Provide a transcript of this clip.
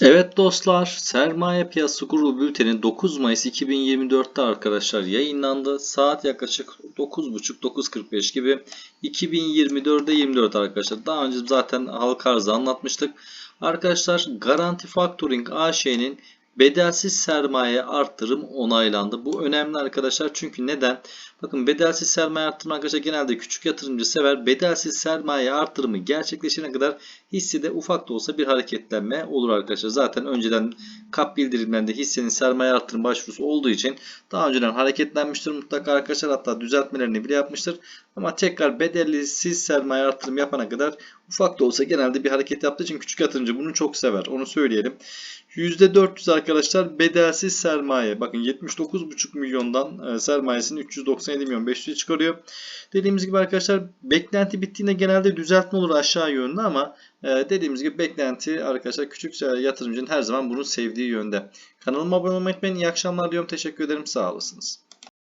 Evet dostlar, Sermaye Piyasası Grubu Bülteni 9 Mayıs 2024'te arkadaşlar yayınlandı. Saat yaklaşık 9.30-9.45 gibi 2024'de 24 arkadaşlar. Daha önce zaten halka arzı anlatmıştık. Arkadaşlar Garanti Factoring AŞ'nin bedelsiz sermaye arttırım onaylandı. Bu önemli arkadaşlar çünkü neden? Bakın bedelsiz sermaye arttırımı arkadaşlar genelde küçük yatırımcı sever. Bedelsiz sermaye arttırımı gerçekleşene kadar hissede ufak da olsa bir hareketlenme olur arkadaşlar. Zaten önceden kap bildirimlerinde hissenin sermaye artırım başvurusu olduğu için daha önceden hareketlenmiştir mutlaka arkadaşlar. Hatta düzeltmelerini bile yapmıştır. Ama tekrar bedellisiz sermaye artırım yapana kadar ufak da olsa genelde bir hareket yaptığı için küçük yatırımcı bunu çok sever. Onu söyleyelim. %400 arkadaşlar bedelsiz sermaye. Bakın 79,5 milyondan e, sermayesini 397 milyon 500'e çıkarıyor. Dediğimiz gibi arkadaşlar beklenti bittiğinde genelde düzeltme olur aşağı yönlü ama e, dediğimiz gibi beklenti arkadaşlar küçük yatırımcının her zaman bunu sevdiği yönde. Kanalıma abone olmayı unutmayın. İyi akşamlar diyorum. Teşekkür ederim. Sağ olasınız.